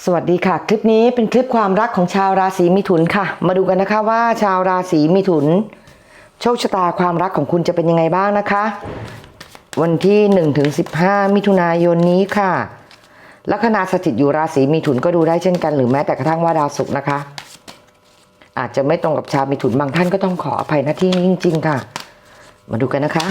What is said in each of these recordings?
สวัสดีค่ะ คลิปนี้เป็นคลิปความรักของชาวราศีมิถุนค่ะ มาดูกันนะคะว่าชาวราศีมิถุน โชคชะตาความรักของคุณจะเป็นยังไงบ้างนะคะ วันที่1ถึง15 มิถุนายนนี้ค่ะลัคนาสถิตอยู่ราศีมิถุนก็ดูได้เช่นกันหรือแม้แต่กระทั่งว่าดาวศุกร์นะคะ อาจจะไม่ตรงกับชาวมิถุนบางท่านก็ต้องขออภัยหน้าที่นี้จริง ๆ ค่ะ มาดูกันนะคะ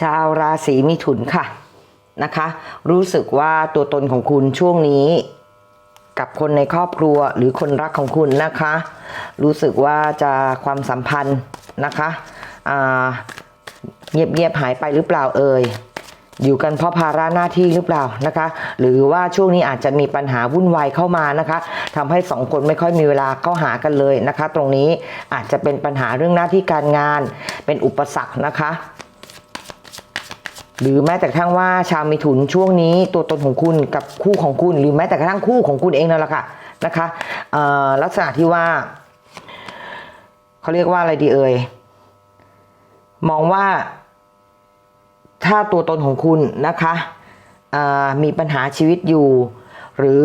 ชาวราศีมิถุนค่ะนะคะ รู้สึกว่าตัวตนของคุณช่วงนี้ กับคนในครอบครัวหรือคนรักของคุณนะคะ รู้สึกว่าจะความสัมพันธ์นะคะอ่าเงียบหายไปหรือเปล่าเอ่ยอยู่กันเพราะภาระหน้าที่หรือเปล่านะคะ หรือว่าช่วงนี้อาจจะมีปัญหาวุ่นวายเข้ามานะคะทำให้สองคนไม่ค่อยมีเวลาเข้าหากันเลยนะคะ ตรงนี้อาจจะเป็นปัญหาเรื่องหน้าที่การงาน เป็นอุปสรรคนะคะ หรือแม้แต่กระทั่งว่าชาวมิถุนช่วงนี้ตัวตนของคุณกับคู่ของคุณ หรือแม้แต่กระทั่งคู่ของคุณเองนั่นแหละค่ะนะคะลักษณะที่ว่าเขาเรียกว่าอะไรดีเอ่ยมองว่าถ้าตัวตนของคุณนะคะมีปัญหาชีวิตอยู่ หรือ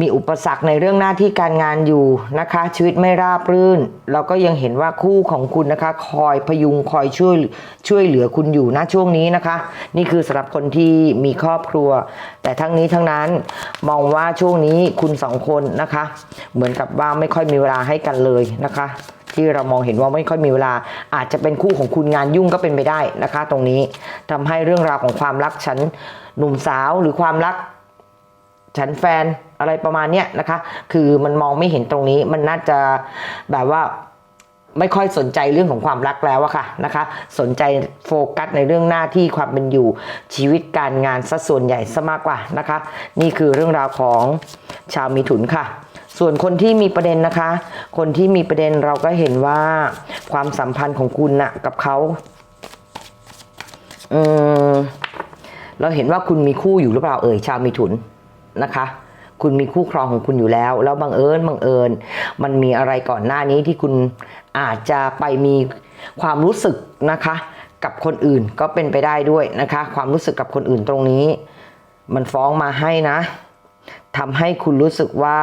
มีอุปสรรคในเรื่องหน้าที่การงานอยู่นะคะ ชีวิตไม่ราบรื่น เราก็ยังเห็นว่าคู่ของคุณนะคะ คอยพยุงคอยช่วยช่วยเหลือคุณอยู่ณช่วงนี้นะคะ นี่คือสำหรับคนที่มีครอบครัว แต่ทั้งนี้ทั้งนั้นมองว่าช่วงนี้คุณสองคนนะคะ เหมือนกับว่าไม่ค่อยมีเวลาให้กันเลยนะคะที่เรามองเห็นว่าไม่ค่อยมีเวลา อาจจะเป็นคู่ของคุณงานยุ่งก็เป็นไปได้นะคะ ตรงนี้ทำให้เรื่องราวของความรักฉันหนุ่มสาวหรือความรัก ฉันแฟนอะไรประมาณเนี้ยนะคะ คือมันมองไม่เห็นตรงนี้มันน่าจะแบบว่าไม่ค่อยสนใจเรื่องของความรักแล้วอะค่ะนะคะ สนใจโฟกัสในเรื่องหน้าที่ความเป็นอยู่ชีวิตการงานซะส่วนใหญ่ซะมากกว่านะคะ นี่คือเรื่องราวของชาวมีถุนค่ะ ส่วนคนที่มีประเด็นนะคะ คนที่มีประเด็นเราก็เห็นว่าความสัมพันธ์ของคุณน่ะกับเขาอืมเราเห็นว่าคุณมีคู่อยู่หรือเปล่าเอ่ยชาวมีถุน นะคะ คุณมีคู่ครองของคุณอยู่แล้ว แล้วบังเอิญบังเอิญ มันมีอะไรก่อนหน้านี้ที่คุณอาจจะไปมีความรู้สึกนะคะ กับคนอื่นก็เป็นไปได้ด้วยนะคะ ความรู้สึกกับคนอื่นตรงนี้ มันฟ้องมาให้นะทำให้คุณรู้สึกว่า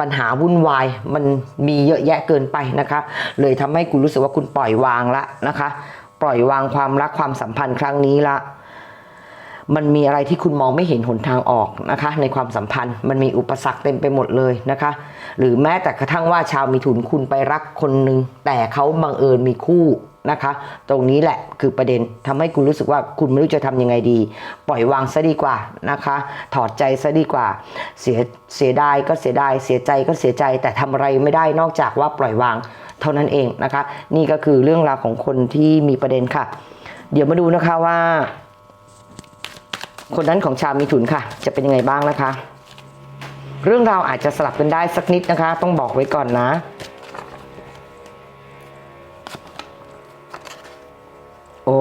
ปัญหาวุ่นวายมันมีเยอะแยะเกินไปนะคะ เลยทำให้คุณรู้สึกว่าคุณปล่อยวางละนะคะ ปล่อยวางความรักความสัมพันธ์ครั้งนี้ละ มันมีอะไรที่คุณมองไม่เห็นหนทางออกนะคะ ในความสัมพันธ์มันมีอุปสรรคเต็มไปหมดเลยนะคะ หรือแม้แต่กระทั่งว่าชาวมีถุนคุณไปรักคนหนึ่งแต่เขาบังเอิญมีคู่นะคะ ตรงนี้แหละคือประเด็นทำให้คุณรู้สึกว่าคุณไม่รู้จะทำยังไงดี ปล่อยวางซะดีกว่านะคะ ถอดใจซะดีกว่า เสียเสียดายก็เสียดายเสียใจก็เสียใจ แต่ทำอะไรไม่ได้นอกจากว่าปล่อยวางเท่านั้นเองนะคะ นี่ก็คือเรื่องราวของคนที่มีประเด็นค่ะ เดี๋ยวมาดูนะคะว่า คนนั้นของชาวมีถุนค่ะ จะเป็นยังไงบ้างนะคะ เรื่องราวอาจจะสลับกันได้สักนิดนะคะ ต้องบอกไว้ก่อนนะโอ้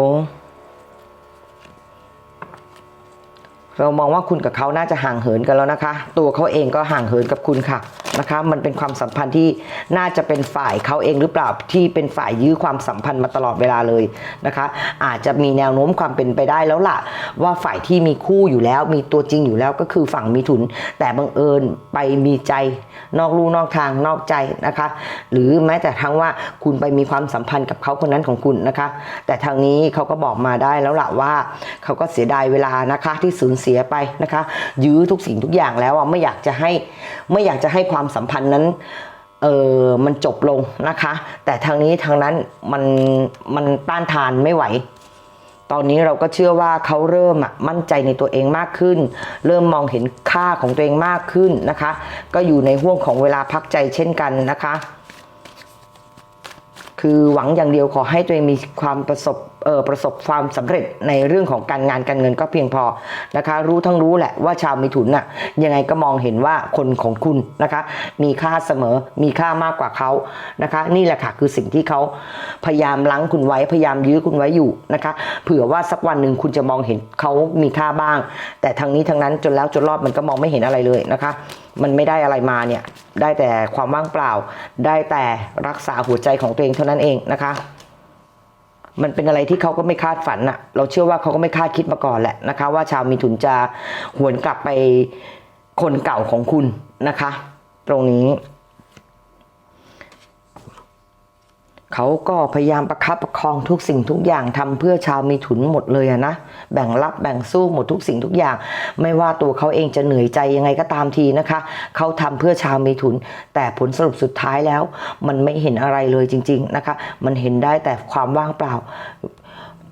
เรามองว่าคุณกับเขาน่าจะห่างเหินกันแล้วนะคะ ตัวเขาเองก็ห่างเหินกับคุณค่ะนะคะ มันเป็นความสัมพันธ์ที่น่าจะเป็นฝ่ายเขาเองหรือเปล่าที่เป็นฝ่ายยื้อความสัมพันธ์มาตลอดเวลาเลยนะคะ อาจจะมีแนวโน้มความเป็นไปได้แล้วล่ะ ว่าฝ่ายที่มีคู่อยู่แล้ว มีตัวจริงอยู่แล้วก็คือฝั่งมีถุน แต่บังเอิญไปมีใจ นอกลู่นอกทางนอกใจนะคะ หรือแม้แต่ทั้งว่าคุณไปมีความสัมพันธ์กับเขาคนนั้นของคุณนะคะ แต่ทางนี้เขาก็บอกมาได้แล้วล่ะว่าเขาก็เสียดายเวลานะคะที่สูญเสียไปนะคะ ยื้อทุกสิ่งทุกอย่างแล้วอะไม่อยากจะให้ไม่อยากจะให้ความสัมพันธ์นั้นเออมันจบลงนะคะ แต่ทางนี้ทางนั้นมันมันต้านทานไม่ไหว ตอนนี้เราก็เชื่อว่าเขาเริ่มมั่นใจในตัวเองมากขึ้น เริ่มมองเห็นค่าของตัวเองมากขึ้นนะคะ ก็อยู่ในห่วงของเวลาพักใจเช่นกันนะคะ คือหวังอย่างเดียวขอให้ตัวเองมีความประสบ ประสบความสำเร็จในเรื่องของการงานการเงินก็เพียงพอนะคะ รู้ทั้งรู้แหละว่าชาวมิถุนน่ะยังไงก็มองเห็นว่าคนของคุณนะคะ มีค่าเสมอมีค่ามากกว่าเขานะคะ นี่แหละค่ะคือสิ่งที่เขาพยายามลังคุณไว้พยายามยื้อคุณไว้อยู่นะคะเผื่อว่าสักวันหนึ่งคุณจะมองเห็นเขามีค่าบ้าง แต่ทางนี้ทางนั้นจนแล้วจนรอดมันก็มองไม่เห็นอะไรเลยนะคะ มันไม่ได้อะไรมาเนี่ยได้แต่ความว่างเปล่า ได้แต่รักษาหัวใจของตัวเองเท่านั้นเองนะคะ มันเป็นอะไรที่เขาก็ไม่คาดฝันอะเราเชื่อว่าเขาก็ไม่คาดคิดมาก่อนแหละนะคะ ว่าชาวมีถุนจะหวนกลับไปคนเก่าของคุณนะคะ ตรงนี้ เขาก็พยายามประคับประคองทุกสิ่งทุกอย่างทำเพื่อชาวมีถุนหมดเลยอะนะ แบ่งรับแบ่งสู้หมดทุกสิ่งทุกอย่าง ไม่ว่าตัวเขาเองจะเหนื่อยใจยังไงก็ตามทีนะคะ เขาทำเพื่อชาวมีถุน แต่ผลสรุปสุดท้ายแล้ว มันไม่เห็นอะไรเลยจริง ๆนะคะ มันเห็นได้แต่ความว่างเปล่า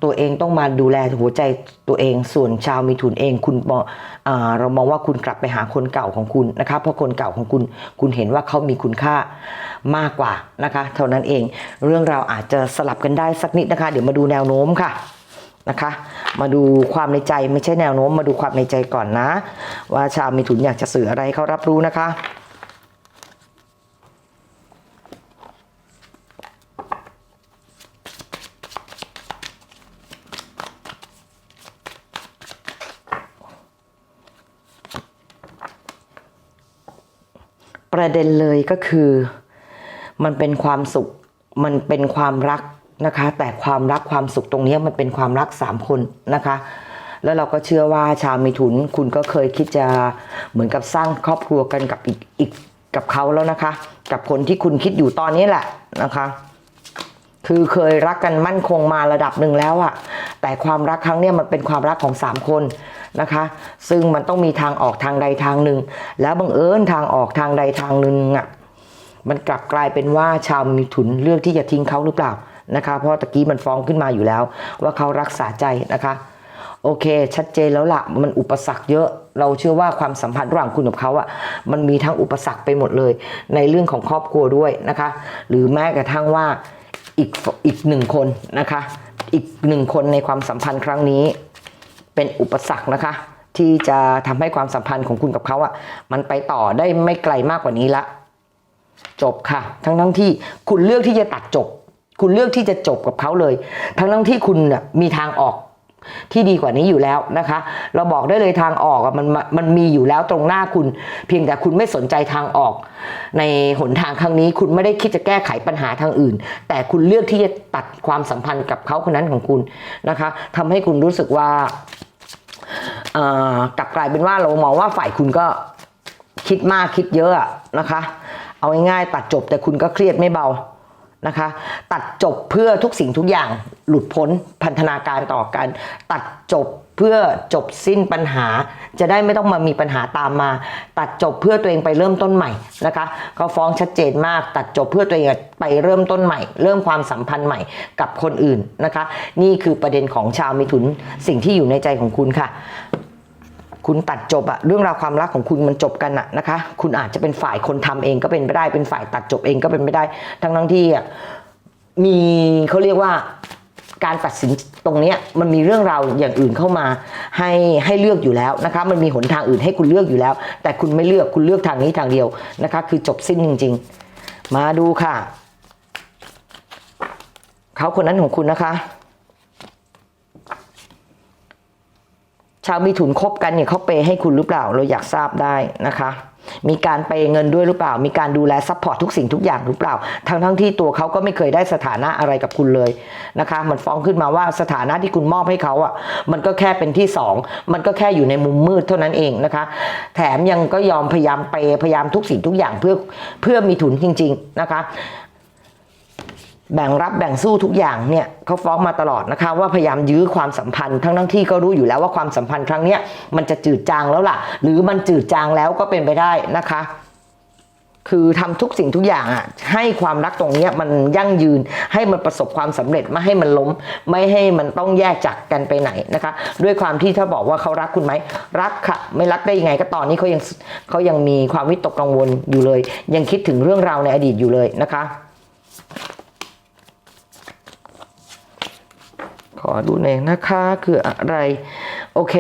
ตัวเองต้องมาดูแลหัวใจตัวเองส่วนชาวมีถุนเอง คุณ เรามองว่าคุณกลับไปหาคนเก่าของคุณนะคะเพราะคนเก่าของคุณคุณเห็นว่าเขามีคุณค่ามากกว่านะคะเท่านั้นเองเรื่องราวอาจจะสลับกันได้สักนิดนะคะ เดี๋ยวมาดูแนวโน้มค่ะนะคะมาดูความในใจไม่ใช่แนวโน้ม มาดูความในใจก่อนนะ ว่าชาวมีถุนอยากจะสื่ออะไรให้เขารับรู้นะคะ ประเด็นเลยก็คือ มันเป็นความสุข มันเป็นความรักนะคะ แต่ความรักความสุขตรงนี้มันเป็นความรักสามคนนะคะ แล้วเราก็เชื่อว่าชาวมิถุนคุณก็เคยคิดจะเหมือนกับสร้างครอบครัวกันกับอีกอีกกับเขาแล้วนะคะ กับคนที่คุณคิดอยู่ตอนนี้แหละนะคะคือเคยรักกันมั่นคงมาระดับหนึ่งแล้วอะแต่ความรักครั้งเนี้ยมันเป็นความรักของสามคน นะคะ ซึ่งมันต้องมีทางออกทางใดทางหนึ่ง แล้วบังเอิญทางออกทางใดทางหนึ่งอะมันกลับกลายเป็นว่าชาวมีถุนเลือกที่จะทิ้งเขาหรือเปล่านะคะ เพราะตะกี้มันฟ้องขึ้นมาอยู่แล้ว ว่าเขารักษาใจนะคะโอเค ชัดเจนแล้วล่ะมันอุปสรรคเยอะ เราเชื่อว่าความสัมพันธ์ระหว่างคุณกับเขาอะ มันมีทั้งอุปสรรคไปหมดเลย ในเรื่องของครอบครัวด้วยนะคะ หรือแม้กระทั่งว่าอีกอีกหนึ่งคนนะคะ อีกหนึ่งคนในความสัมพันธ์ครั้งนี้ เป็นอุปสรรคนะคะ ที่จะทำให้ความสัมพันธ์ของคุณกับเขาอะมันไปต่อได้ไม่ไกลมากกว่านี้ละ จบค่ะ ทั้งทั้งที่คุณเลือกที่จะตัดจบ คุณเลือกที่จะจบกับเขาเลย ทั้งทั้งที่คุณน่ะมีทางออกที่ดีกว่านี้อยู่แล้วนะคะ เราบอกได้เลยทางออกมันมันมีอยู่แล้วตรงหน้าคุณ เพียงแต่คุณไม่สนใจทางออก ในหนทางครั้งนี้คุณไม่ได้คิดจะแก้ไขปัญหาทางอื่น แต่คุณเลือกที่จะตัดความสัมพันธ์กับเขาคนนั้นของคุณนะคะทำให้คุณรู้สึกว่า กลับกลายเป็นว่าเรามองว่าฝ่ายคุณก็คิดมากคิดเยอะอะนะคะ เอาง่ายๆตัดจบแต่คุณก็เครียดไม่เบา นะคะ ตัดจบเพื่อทุกสิ่งทุกอย่างหลุดพ้นพันธนาการต่อกัน ตัดจบเพื่อจบสิ้นปัญหา จะได้ไม่ต้องมามีปัญหาตามมา ตัดจบเพื่อตัวเองไปเริ่มต้นใหม่นะคะเขาฟ้องชัดเจนมาก ตัดจบเพื่อตัวเองไปเริ่มต้นใหม่ เริ่มความสัมพันธ์ใหม่กับคนอื่นนะคะ นี่คือประเด็นของชาวมิถุนสิ่งที่อยู่ในใจของคุณค่ะ คุณตัดจบอะเรื่องราวความรักของคุณมันจบกันอะนะคะ คุณอาจจะเป็นฝ่ายคนทำเองก็เป็นไปได้ เป็นฝ่ายตัดจบเองก็เป็นไปได้ ทั้งทั้งที่มีเขาเรียกว่าการตัดสินตรงนี้มันมีเรื่องราวอย่างอื่นเข้ามาให้ให้เลือกอยู่แล้วนะคะมันมีหนทางอื่นให้คุณเลือกอยู่แล้ว แต่คุณไม่เลือกคุณเลือกทางนี้ทางเดียวนะคะ คือจบสิ้นจริง ๆ มาดูค่ะ เขาคนนั้นของคุณนะคะาวมีถุนคบกันเนี่ยเขาเปย์ให้คุณหรือเปล่าเราอยากทราบได้นะคะ มีการเปย์เงินด้วยหรือเปล่า มีการดูแลซัพพอร์ตทุกสิ่งทุกอย่างหรือเปล่า ทั้งทั้งที่ตัวเขาก็ไม่เคยได้สถานะอะไรกับคุณเลยนะคะมันฟ้องขึ้นมาว่าสถานะที่คุณมอบให้เขาอะมันก็แค่เป็นที่สองมันก็แค่อยู่ในมุมมืดเท่านั้นเองนะคะ แถมยังก็ยอมพยายามเปย์พยายามทุกสิ่งทุกอย่างเพื่อเพื่อมีถุนจริง ๆนะคะ แบ่งรับแบ่งสู้ทุกอย่างเนี่ยเขาฟ้องมาตลอดนะคะ ว่าพยายามยื้อความสัมพันธ์ทั้งทั้งที่ก็รู้อยู่แล้วว่าความสัมพันธ์ครั้งเนี้ยมันจะจืดจางแล้วล่ะ หรือมันจืดจางแล้วก็เป็นไปได้นะคะ คือทำทุกสิ่งทุกอย่างอะให้ความรักตรงเนี้ยมันยั่งยืนให้มันประสบความสำเร็จไม่ให้มันล้ม ไม่ให้มันต้องแยกจากกันไปไหนนะคะ ด้วยความที่ถ้าบอกว่าเขารักคุณไหมรักค่ะ ไม่รักได้ยังไงก็ตอนนี้เขายังเขายังมีความวิตกกังวลอยู่เลย ยังคิดถึงเรื่องราวในอดีตอยู่เลยนะคะ ขอดูหน่อยนะคะคืออะไร โอเค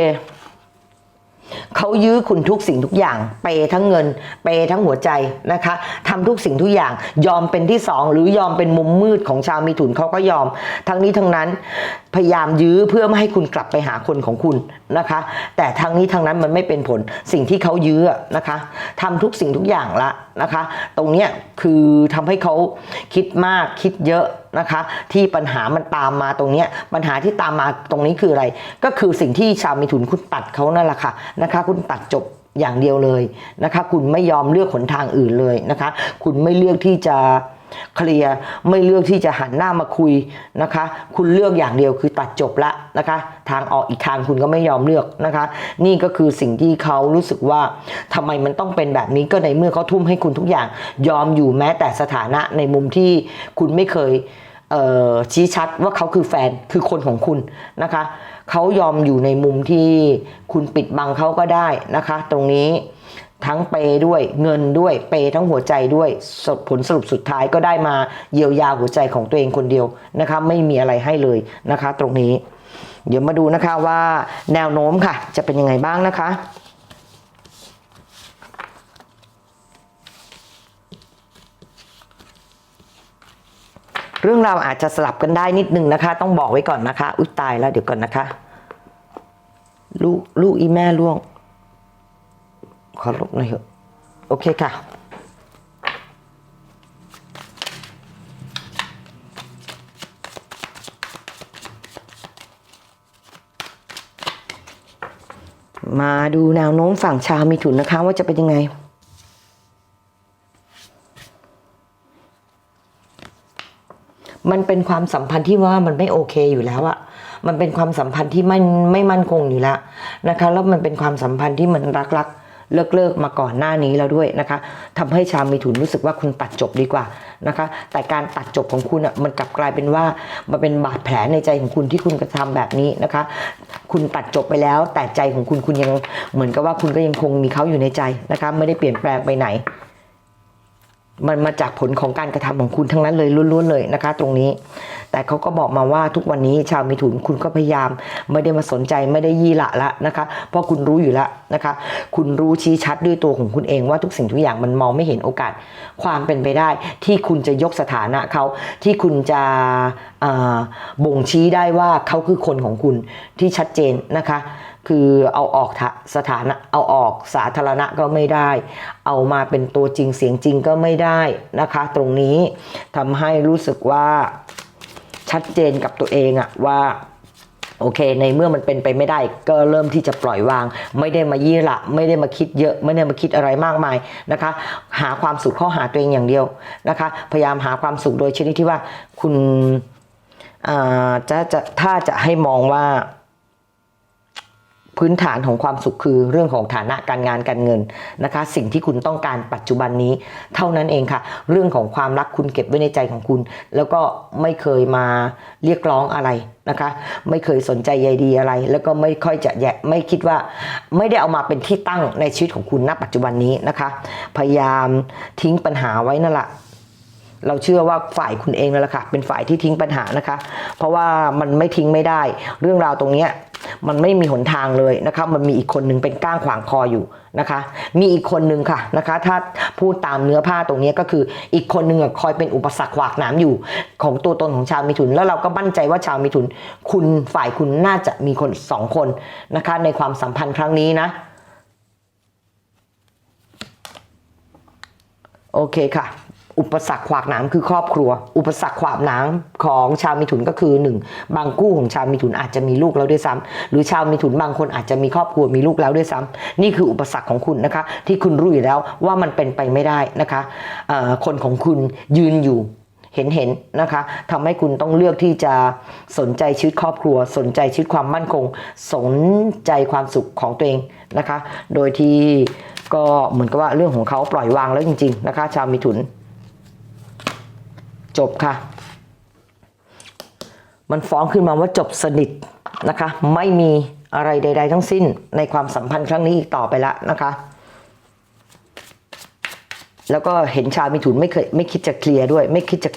เขายื้อคุณทุกสิ่งทุกอย่าง เปยทั้งเงิน เปยทั้งหัวใจนะคะทำทุกสิ่งทุกอย่าง ยอมเป็นที่สองหรือยอมเป็นมุมมืดของชาวมีถุนเขาก็ยอม ทั้งนี้ทั้งนั้นพยายามยื้อเพื่อไม่ให้คุณกลับไปหาคนของคุณนะคะ แต่ทั้งนี้ทั้งนั้นมันไม่เป็นผลสิ่งที่เขายื้อนะคะทำทุกสิ่งทุกอย่างละนะคะ ตรงเนี้ยคือทำให้เขาคิดมากคิดเยอะ นะคะ ที่ปัญหามันตามมาตรงนี้ปัญหาที่ตามมาตรงนี้คืออะไร ก็คือสิ่งที่ชาวมิถุนคุณตัดเขานั่นแหละค่ะนะคะ คุณตัดจบอย่างเดียวเลยนะคะ คุณไม่ยอมเลือกหนทางอื่นเลยนะคะ คุณไม่เลือกที่จะ เคลียร์ไม่เลือกที่จะหันหน้ามาคุยนะคะ คุณเลือกอย่างเดียวคือตัดจบละนะคะ ทางออกอีกทางคุณก็ไม่ยอมเลือกนะคะ นี่ก็คือสิ่งที่เขารู้สึกว่าทำไมมันต้องเป็นแบบนี้ก็ในเมื่อเขาทุ่มให้คุณทุกอย่าง ยอมอยู่แม้แต่สถานะในมุมที่คุณไม่เคยเชี้ชัดว่าเขาคือแฟนคือคนของคุณนะคะเขายอมอยู่ในมุมที่คุณปิดบังเขาก็ได้นะคะ ตรงนี้ ทั้งเปย์ด้วยเงินด้วยเปย์ทั้งหัวใจด้วยผลสรุปสุดท้ายก็ได้มาเยียวยาหัวใจของตัวเองคนเดียวนะคะไม่มีอะไรให้เลยนะคะ ตรงนี้ เดี๋ยวมาดูนะคะว่าแนวโน้มค่ะ จะเป็นยังไงบ้างนะคะเรื่องราวอาจจะสลับกันได้นิดนึงนะคะ ต้องบอกไว้ก่อนนะคะ อุ๊ยตายแล้วเดี๋ยวก่อนนะคะ ลูกลูกอีแม่ล่วง ขอลบหน่อยเถอะ โอเคค่ะ มาดูแนวโน้มฝั่งชาวมีถุนนะคะ ว่าจะเป็นยังไงมันเป็นความสัมพันธ์ที่ว่ามันไม่โอเคอยู่แล้วอะมันเป็นความสัมพันธ์ที่ไม่ไม่มั่นคงอยู่แล้วนะคะ แล้วมันเป็นความสัมพันธ์ที่มันรักรัก เลิกเลิกมาก่อนหน้านี้แล้วด้วยนะคะทำให้ชาวมีถุนรู้สึกว่าคุณตัดจบดีกว่านะคะ แต่การตัดจบของคุณอะมันกลับกลายเป็นว่ามันเป็นบาดแผลในใจของคุณที่คุณกระทำแบบนี้นะคะ คุณตัดจบไปแล้ว แต่ใจของคุณคุณยังเหมือนกับว่าคุณก็ยังคงมีเขาอยู่ในใจนะคะ ไม่ได้เปลี่ยนแปลงไปไหน มันมาจากผลของการกระทำของคุณทั้งนั้นเลยล้วนๆเลยนะคะ ตรงนี้ แต่เขาก็บอกมาว่าทุกวันนี้ชาวมิถุนคุณก็พยายาม ไม่ได้มาสนใจไม่ได้ยี่ละละนะคะ เพราะคุณรู้อยู่แล้วนะคะ คุณรู้ชี้ชัดด้วยตัวของคุณเองว่าทุกสิ่งทุกอย่างมันมองไม่เห็นโอกาส ความเป็นไปได้ ที่คุณจะยกสถานะเขาที่คุณจะบ่งชี้ได้ว่าเขาคือคนของคุณที่ชัดเจนนะคะ คือเอาออกสถานะเอาออกสาธารณะก็ไม่ได้ เอามาเป็นตัวจริงเสียงจริงก็ไม่ได้นะคะ ตรงนี้ทำให้รู้สึกว่าชัดเจนกับตัวเองอะว่าโอเค ในเมื่อมันเป็นไปไม่ได้ ก็เริ่มที่จะปล่อยวาง ไม่ได้มายี่ละ ไม่ได้มาคิดเยอะ ไม่ได้มาคิดอะไรมากมายนะคะ หาความสุขข้าหาตัวเองอย่างเดียวนะคะ พยายามหาความสุขโดยชนิดที่ว่าคุณจะจะถ้าจะให้มองว่า พื้นฐานของความสุขคือเรื่องของฐานะการงานการเงินนะคะ สิ่งที่คุณต้องการปัจจุบันนี้ เท่านั้นเองค่ะ เรื่องของความรักคุณเก็บไว้ในใจของคุณ แล้วก็ไม่เคยมาเรียกร้องอะไรนะคะ ไม่เคยสนใจใยดีอะไร แล้วก็ไม่ค่อยจะแยะไม่คิดว่าไม่ได้เอามาเป็นที่ตั้งในชีวิตของคุณณปัจจุบันนี้นะคะ พยายามทิ้งปัญหาไว้นั่นแหละ เราเชื่อว่าฝ่ายคุณเองนั่นแหละค่ะเป็นฝ่ายที่ทิ้งปัญหานะคะ เพราะว่ามันไม่ทิ้งไม่ได้ เรื่องราวตรงเนี้ยมันไม่มีหนทางเลยนะคะมันมีอีกคนหนึ่งเป็นก้างขวางคออยู่นะคะ มีอีกคนหนึ่งค่ะนะคะ ถ้าพูดตามเนื้อผ้าตรงนี้ก็คืออีกคนหนึ่งคอยเป็นอุปสรรคขวากหนามอยู่ ของตัวตนของชาวมิถุน แล้วเราก็มั่นใจว่าชาวมิถุน คุณฝ่ายคุณน่าจะมีคนสองคนนะคะ ในความสัมพันธ์ครั้งนี้นะโอเคค่ะ อุปสรรคขวากหนามคือครอบครัว อุปสรรคขวากหนามของชาวมิถุนก็คือหนึ่งบางคู่ของชาวมิถุนอาจจะมีลูกแล้วด้วยซ้ำหรือชาวมิถุนบางคนอาจจะมีครอบครัวมีลูกแล้วด้วยซ้ำนี่คืออุปสรรคของคุณนะคะ ที่คุณรู้อยู่แล้วว่ามันเป็นไปไม่ได้นะคะคนของคุณยืนอยู่เห็นเห็นนะคะทำให้คุณต้องเลือกที่จะสนใจชีวิตครอบครัว สนใจชีวิตความมั่นคง สนใจความสุขของตัวเองนะคะ โดยที่ก็เหมือนกับว่าเรื่องของเขาปล่อยวางแล้วจริง ๆ นะคะ ชาวมิถุน จบค่ะ มันฟ้องขึ้นมาว่าจบสนิทนะคะ ไม่มีอะไรใด ๆ ทั้งสิ้นในความสัมพันธ์ครั้งนี้อีกต่อไปละนะคะ แล้วก็เห็นชาวมิถุนไม่เคยไม่คิดจะเคลียร์ด้วย ไม่คิดจะ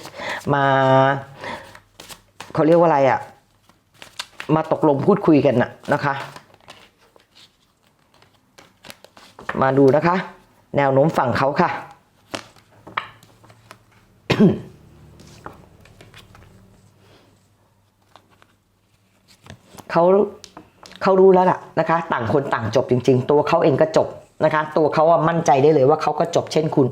มาเขาเรียกว่าอะไรอะ่ะ มาตกลงพูดคุยกันนะนะคะ มาดูนะคะ แนวโน้มฝั่งเขาค่ะ เขาเขารู้แล้วล่ะนะคะ ต่างคนต่างจบจริง ๆ ตัวเขาเองก็จบ นะคะ ตัวเขาอะมั่นใจได้เลยว่าเขาก็จบเช่นคุณ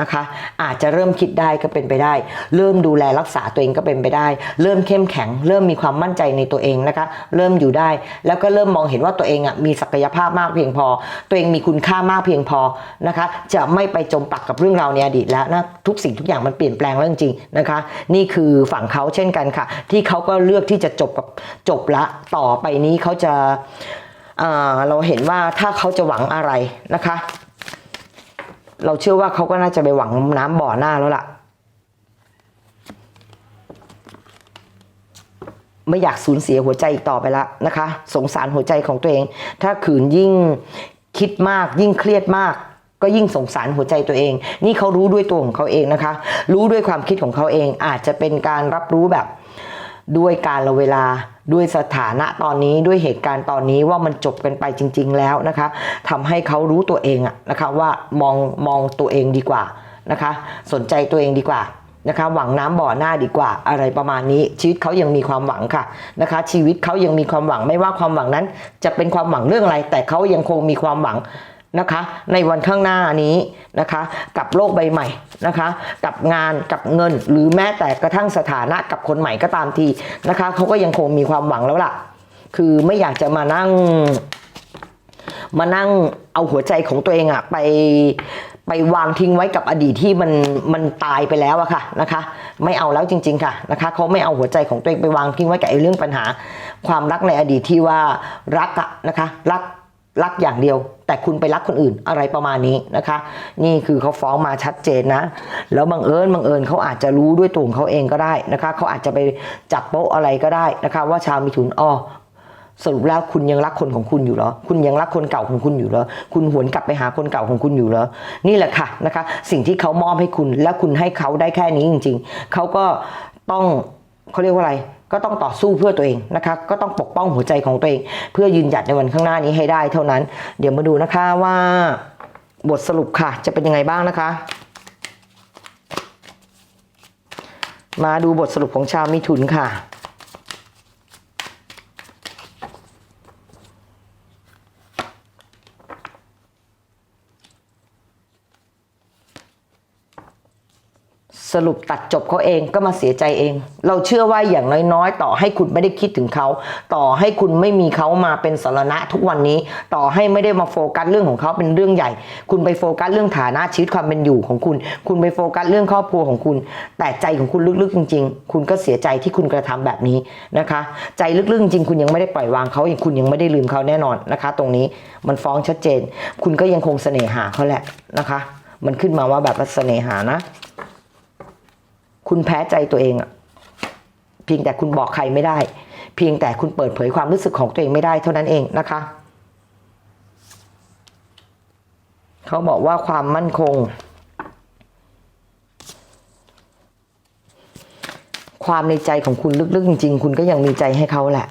นะคะ อาจจะเริ่มคิดได้ก็เป็นไปได้ เริ่มดูแลรักษาตัวเองก็เป็นไปได้ เริ่มเข้มแข็ง เริ่มมีความมั่นใจในตัวเองนะคะ เริ่มอยู่ได้ แล้วก็เริ่มมองเห็นว่าตัวเองอะมีศักยภาพมากเพียงพอ ตัวเองมีคุณค่ามากเพียงพอนะคะ จะไม่ไปจมปักกับเรื่องราวในอดีตแล้วนะทุกสิ่งทุกอย่างมันเปลี่ยนแปลงแล้วจริงๆนะคะ นี่คือฝั่งเขาเช่นกันค่ะ ที่เขาก็เลือกที่จะจบกับจบละต่อไปนี้เขาจะ เราเห็นว่าถ้าเขาจะหวังอะไรนะคะ เราเชื่อว่าเขาก็น่าจะไปหวังน้ำบ่อหน้าแล้วล่ะ ไม่อยากสูญเสียหัวใจอีกต่อไปแล้วนะคะ สงสารหัวใจของตัวเอง ถ้าขืนยิ่งคิดมากยิ่งเครียดมากก็ยิ่งสงสารหัวใจตัวเอง นี่เขารู้ด้วยตัวของเขาเองนะคะ รู้ด้วยความคิดของเขาเอง อาจจะเป็นการรับรู้แบบ ด้วยการละเวลาด้วยสถานะตอนนี้ด้วยเหตุการณ์ตอนนี้ว่ามันจบกันไปจริง ๆ แล้วนะคะทำให้เขารู้ตัวเองอะนะคะว่ามองมองตัวเองดีกว่านะคะ สนใจตัวเองดีกว่านะคะหวังน้ำบ่อหน้าดีกว่าอะไรประมาณนี้ ชีวิตเขายังมีความหวังค่ะนะคะ ชีวิตเขายังมีความหวังไม่ว่าความหวังนั้น จะเป็นความหวังเรื่องอะไร แต่เขายังคงมีความหวัง นะคะ ในวันข้างหน้านี้นะคะ กับโลกใบใหม่นะคะ กับงานกับเงินหรือแม้แต่กระทั่งสถานะกับคนใหม่ก็ตามทีนะคะเขาก็ยังคงมีความหวังแล้วล่ะ คือไม่อยากจะมานั่ง มานั่งเอาหัวใจของตัวเองอะไปไปวางทิ้งไว้กับอดีตที่มันมันตายไปแล้วอะค่ะนะคะ ไม่เอาแล้วจริง ๆค่ะนะคะเขาไม่เอาหัวใจของตัวเองไปวางทิ้งไว้กับไอ้เรื่องปัญหา ความรักในอดีตที่ว่ารักอะนะคะ รักรักอย่างเดียว แต่คุณไปรักคนอื่นอะไรประมาณนี้นะคะ นี่คือเขาฟ้องมาชัดเจนนะ แล้วบังเอิญบังเอิญเขาอาจจะรู้ด้วยตัวของเขาเองก็ได้นะคะเขาอาจจะไปจับโป๊ะอะไรก็ได้นะคะ ว่าชาวมิถุนอ๋อสรุปแล้วคุณยังรักคนของคุณอยู่เหรอ คุณยังรักคนเก่าของคุณอยู่เหรอ คุณหวนกลับไปหาคนเก่าของคุณอยู่เหรอ นี่แหละค่ะนะคะ สิ่งที่เขามอบให้คุณ และคุณให้เขาได้แค่นี้จริง ๆ เขาก็ต้องเขาเรียกว่าอะไร ก็ต้องต่อสู้เพื่อตัวเองนะคะก็ต้องปกป้องหัวใจของตัวเอง เพื่อยืนหยัดในวันข้างหน้านี้ให้ได้เท่านั้น เดี๋ยวมาดูนะคะว่าบทสรุปค่ะ จะเป็นยังไงบ้างนะคะ มาดูบทสรุปของชาวมิถุนค่ะ สรุปตัดจบเขาเองก็มาเสียใจเอง เราเชื่อว่าอย่างน้อยๆ ต่อให้คุณไม่ได้คิดถึงเขา ต่อให้คุณไม่มีเขามาเป็นสารณะทุกวันนี้ ต่อให้ไม่ได้มาโฟกัสเรื่องของเขาเป็นเรื่องใหญ่ คุณไปโฟกัสเรื่องฐานะชีวิตความเป็นอยู่ของคุณ คุณไปโฟกัสเรื่องครอบครัวของคุณ แต่ใจของคุณลึกๆจริง ๆ คุณก็เสียใจที่คุณกระทำแบบนี้นะคะ ใจลึกๆจริงคุณยังไม่ได้ปล่อยวางเขาอย่างคุณยังไม่ได้ลืมเขาแน่นอนนะคะ ตรงนี้มันฟ้องชัดเจน คุณก็ยังคงเสน่หาเขาแหละนะคะ มันขึ้นมาว่าแบบเสน่หานะ คุณแพ้ใจตัวเองอะเพียงแต่คุณบอกใครไม่ได้ เพียงแต่คุณเปิดเผยความรู้สึกของตัวเองไม่ได้เท่านั้นเองนะคะเขาบอกว่าความมั่นคง ความในใจของคุณลึกๆจริงๆ คุณก็ยังมีใจให้เขาแหละ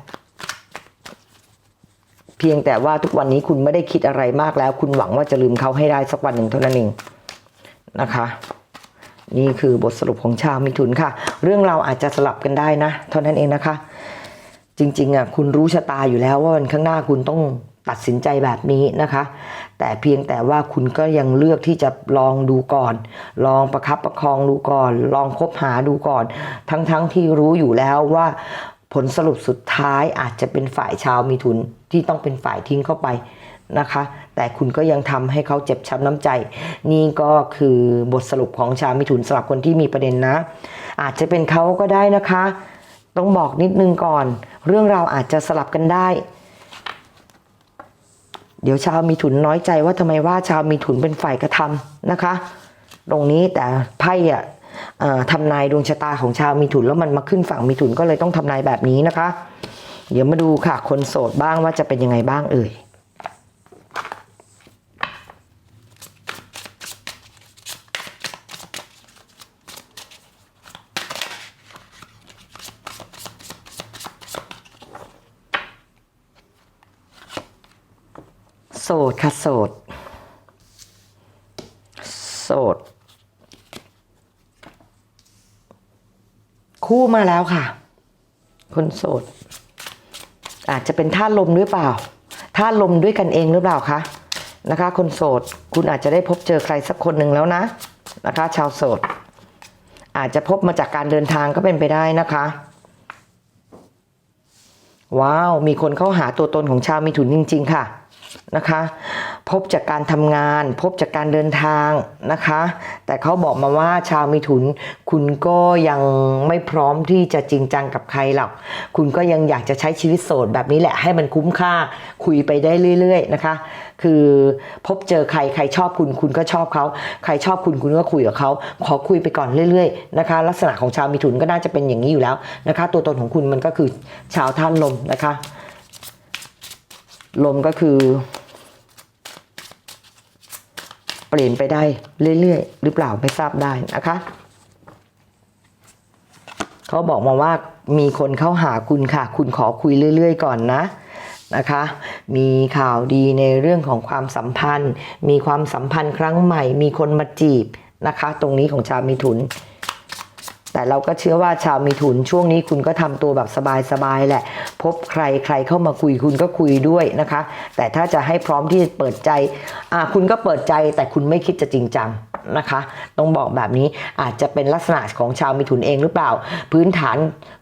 เพียงแต่ว่าทุกวันนี้คุณไม่ได้คิดอะไรมากแล้ว คุณหวังว่าจะลืมเขาให้ได้สักวันหนึ่งเท่านั้นเองนะคะ นี่คือบทสรุปของชาวมิถุนค่ะ เรื่องเราอาจจะสลับกันได้นะ เท่านั้นเองนะคะ จริงๆอะคุณรู้ชะตาอยู่แล้วว่าวันข้างหน้าคุณต้องตัดสินใจแบบนี้นะคะ แต่เพียงแต่ว่าคุณก็ยังเลือกที่จะลองดูก่อน ลองประคับประคองดูก่อน ลองคบหาดูก่อน ทั้งๆทที่รู้อยู่แล้วว่าผลสรุปสุดท้ายอาจจะเป็นฝ่ายชาวมิถุนที่ต้องเป็นฝ่ายทิ้งเข้าไป นะคะ แต่คุณก็ยังทำให้เขาเจ็บช้ำน้ำใจ นี่ก็คือบทสรุปของชาวมิถุนสำหรับคนที่มีประเด็นนะ อาจจะเป็นเขาก็ได้นะคะ ต้องบอกนิดนึงก่อน เรื่องราวอาจจะสลับกันได้ เดี๋ยวชาวมีถุนน้อยใจว่าทำไมว่าชาวมีถุนเป็นฝ่ายกระทำนะคะ ตรงนี้แต่ไพ่อะทำนายดวงชะตาของชาวมีถุนแล้วมันมาขึ้นฝั่งมีถุนก็เลยต้องทำนายแบบนี้นะคะ เดี๋ยวมาดูค่ะ คนโสดบ้างว่าจะเป็นยังไงบ้างเอ่ย โสดค่ะโสด โสด คู่มาแล้วค่ะ คนโสด อาจจะเป็นท่าตุลมหรือเปล่าท่าตุลมด้วยกันเองหรือเปล่าคะนะคะ คนโสด คุณอาจจะได้พบเจอใครสักคนหนึ่งแล้วนะนะคะ ชาวโสด อาจจะพบมาจากการเดินทางก็เป็นไปได้นะคะ ว้าว มีคนเข้าหาตัวตนของชาวมิถุนจริง ๆ ค่ะนะคะ พบจากการทำงาน พบจากการเดินทางนะคะ แต่เขาบอกมาว่าชาวมิถุน คุณก็ยังไม่พร้อมที่จะจริงจังกับใครหรอก คุณก็ยังอยากจะใช้ชีวิตโสดแบบนี้แหละ ให้มันคุ้มค่าคุยไปได้เรื่อย ๆ นะคะ คือพบเจอใครใครชอบคุณคุณก็ชอบเขา ใครชอบคุณคุณก็คุยกับเขาขอคุยไปก่อนเรื่อย ๆ นะคะ ลักษณะของชาวมิถุนก็น่าจะเป็นอย่างนี้อยู่แล้วนะคะ ตัวตนของคุณมันก็คือชาวท่านลมนะคะ ลมก็คือ ปลี่ยนไปได้เรื่อยๆ หรือเปล่าไม่ทราบได้นะคะเขาบอกมาว่ามีคนเข้าหาคุณค่ะ คุณขอคุยเรื่อยๆ ก่อนนะนะคะ มีข่าวดีในเรื่องของความสัมพันธ์ มีความสัมพันธ์ครั้งใหม่ มีคนมาจีบนะคะ ตรงนี้ของชาวมิถุน แต่เราก็เชื่อว่าชาวมีถุนช่วงนี้คุณก็ทำตัวแบบสบายๆแหละ พบใครใครเข้ามาคุยคุณก็คุยด้วยนะคะ แต่ถ้าจะให้พร้อมที่จะเปิดใจอ่าคุณก็เปิดใจแต่คุณไม่คิดจะจริงจังนะคะต้องบอกแบบนี้อาจจะเป็นลักษณะของชาวมิถุนเองหรือเปล่า พื้นฐาน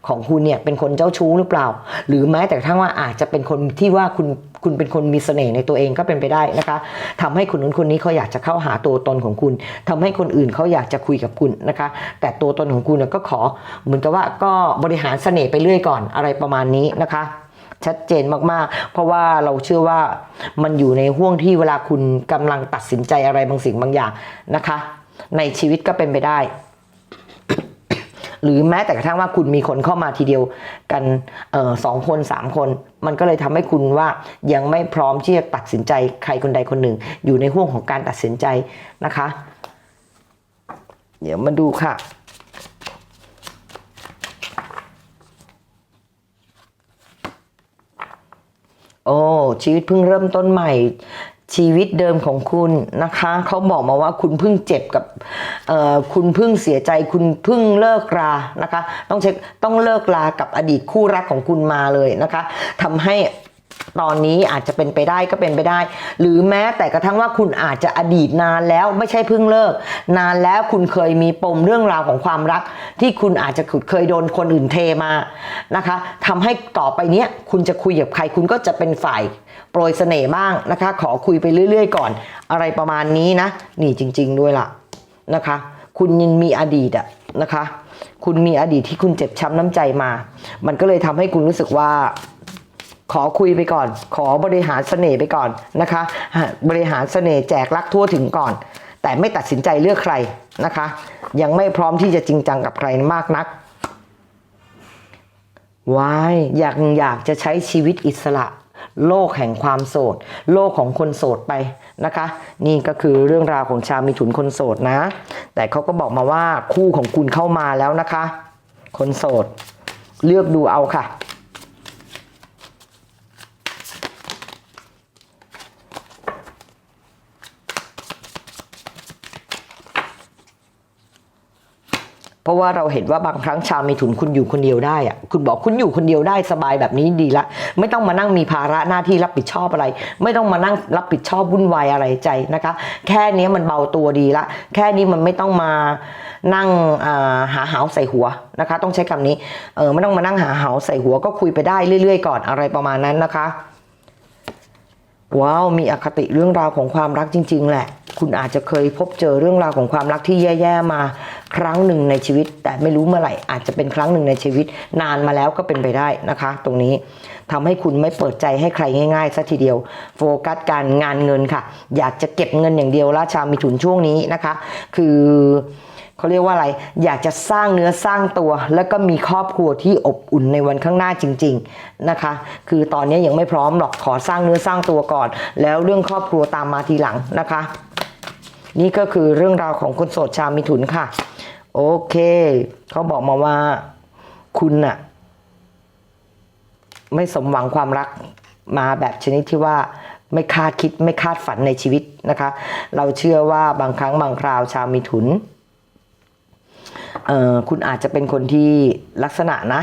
ของคุณเนี่ยเป็นคนเจ้าชู้หรือเปล่า หรือแม้แต่ทั่งว่าอาจจะเป็นคนที่ว่าคุณ คุณเป็นคนมีเสน่ห์ในตัวเองก็เป็นไปได้นะคะทำให้คนนู้นคนนี้เขาอยากจะเข้าหาตัวตนของคุณทำให้คนอื่นเขาอยากจะคุยกับคุณนะคะ แต่ตัวตนของคุณเนี่ยก็ขอเหมือนกับว่าก็บริหารเสน่ห์ไปเรื่อยก่อนอะไรประมาณนี้นะคะชัดเจนมากๆ เพราะว่าเราเชื่อว่ามันอยู่ในห่วงที่เวลาคุณกำลังตัดสินใจอะไรบางสิ่งบางอย่างนะคะ ในชีวิตก็เป็นไปได้ หรือแม้แต่กระทั่งว่าคุณมีคนเข้ามาทีเดียวกันออสองคนสามคน มันก็เลยทำให้คุณว่ายังไม่พร้อมที่จะตัดสินใจใครคนใดคนหนึ่ง อยู่ในห่วงของการตัดสินใจนะคะ เดี๋ยวมาดูค่ะโอ้ชีวิตเพิ่งเริ่มต้นใหม่ชีวิตเดิมของคุณนะคะ เขาบอกมาว่าคุณเพิ่งเจ็บกับ คุณพิ่งเสียใจคุณพิ่งเลิกรานะคะ ต้องเช็คต้องเลิกรากับอดีตคู่รักของคุณมาเลยนะคะทำให้ตอนนี้อาจจะเป็นไปได้ก็เป็นไปได้ หรือแม้แต่กระทั่งว่าคุณอาจจะอดีตนานแล้วไม่ใช่เพิ่งเลิก นานแล้วคุณเคยมีปมเรื่องราวของความรัก ที่คุณอาจจะเคยโดนคนอื่นเทมานะคะทำให้ต่อไปเนี้ยคุณจะคุยกับใครคุณก็จะเป็นฝ่ายโปรยเสน่ห์บ้างนะคะ ขอคุยไปเรื่อย ๆ ก่อน อะไรประมาณนี้นะ นี่จริง ๆ ด้วยล่ะ นะคะ คุณยังมีอดีตอะนะคะ คุณมีอดีตที่คุณเจ็บช้ำน้ำใจมา มันก็เลยทำให้คุณรู้สึกว่าขอคุยไปก่อน ขอบริหารเสน่ห์ไปก่อนนะคะ บริหารเสน่ห์แจกรักทั่วถึงก่อน แต่ไม่ตัดสินใจเลือกใครนะคะ ยังไม่พร้อมที่จะจริงจังกับใครมากนักวายอยากอยากจะใช้ชีวิตอิสระ โลกแห่งความโสด โลกของคนโสดไปนะคะ นี่ก็คือเรื่องราวของชาวมิถุนคนโสดนะ แต่เขาก็บอกมาว่าคู่ของคุณเข้ามาแล้วนะคะ คนโสด เลือกดูเอาค่ะ เพราะว่าเราเห็นว่าบางครั้งชาวมีถุนคุณอยู่คนเดียวได้อะคุณบอกคุณอยู่คนเดียวได้สบายแบบนี้ดีละ ไม่ต้องมานั่งมีภาระหน้าที่รับผิดชอบอะไร ไม่ต้องมานั่งรับผิดชอบวุ่นวายอะไรใจนะคะ แค่นี้มันเบาตัวดีละ แค่นี้มันไม่ต้องมานั่งอ่าหาเหาใส่หัวนะคะ ต้องใช้คำนี้เออไม่ต้องมานั่งหาเหาใส่หัวก็คุยไปได้เรื่อย ๆ ก่อนอะไรประมาณนั้นนะคะว้าวมีอคติเรื่องราวของความรักจริง ๆ แหละ คุณอาจจะเคยพบเจอเรื่องราวของความรักที่แย่ๆมาครั้งหนึ่งในชีวิต แต่ไม่รู้เมื่อไหร่อาจจะเป็นครั้งหนึ่งในชีวิต นานมาแล้วก็เป็นไปได้นะคะ ตรงนี้ทำให้คุณไม่เปิดใจให้ใครง่ายๆซะทีเดียว โฟกัสการงานเงินค่ะ อยากจะเก็บเงินอย่างเดียวราชามิถุนช่วงนี้นะคะ คือเขาเรียกว่าอะไร อยากจะสร้างเนื้อสร้างตัว แล้วก็มีครอบครัวที่อบอุ่นในวันข้างหน้าจริง ๆนะคะ คือตอนนี้ยังไม่พร้อมหรอกขอสร้างเนื้อสร้างตัวก่อน แล้วเรื่องครอบครัวตามมาทีหลังนะคะ นี่ก็คือเรื่องราวของคนโสดชาวมิถุนค่ะ โอเค เขาบอกมาว่าคุณน่ะ ไม่สมหวังความรักมาแบบชนิดที่ว่าไม่คาดคิดไม่คาดฝันในชีวิตนะคะ เราเชื่อว่าบางครั้งบางคราวชาวมิถุนคุณอาจจะเป็นคนที่ลักษณะนะ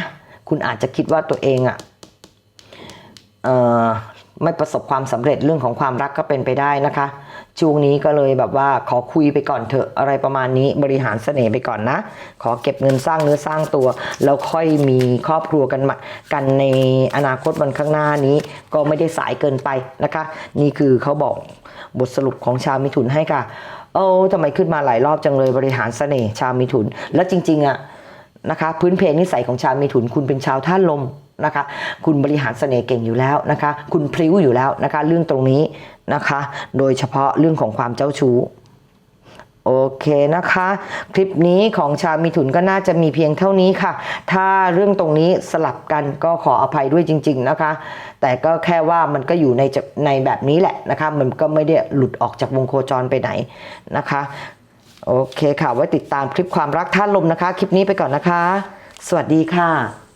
คุณอาจจะคิดว่าตัวเองอะ่ะไม่ประสบความสำเร็จเรื่องของความรักก็เป็นไปได้นะคะ ช่วงนี้ก็เลยแบบว่าขอคุยไปก่อนเถอะอะไรประมาณนี้บริหารเสน่ห์ไปก่อนนะ ขอเก็บเงินสร้างเนื้อสร้างตัว แล้วค่อยมีครอบครัวกันมากันในอนาคตวันข้างหน้านี้ ก็ไม่ได้สายเกินไปนะคะ นี่คือเขาบอกบทสรุปของชาวมิถุนให้ค่ะโอ้ทำไมขึ้นมาหลายรอบจังเลยบริหารเสน่ห์ชาวมิถุน แล้วจริง ๆอะนะคะ พื้นเพนิสัยของชาวมิถุนคุณเป็นชาวท่าลม นะคะ คุณบริหารเสน่ห์เก่งอยู่แล้วนะคะ คุณพริ้วอยู่แล้วนะคะ เรื่องตรงนี้นะคะ โดยเฉพาะเรื่องของความเจ้าชู้โอเคนะคะ คลิปนี้ของชาวมิถุนก็น่าจะมีเพียงเท่านี้ค่ะ ถ้าเรื่องตรงนี้สลับกันก็ขออภัยด้วยจริง ๆนะคะ แต่ก็แค่ว่ามันก็อยู่ในในแบบนี้แหละนะคะ มันก็ไม่ได้หลุดออกจากวงโคจรไปไหนนะคะ โอเคค่ะ ไว้ติดตามคลิปความรักท่านลมนะคะ คลิปนี้ไปก่อนนะคะ สวัสดีค่ะ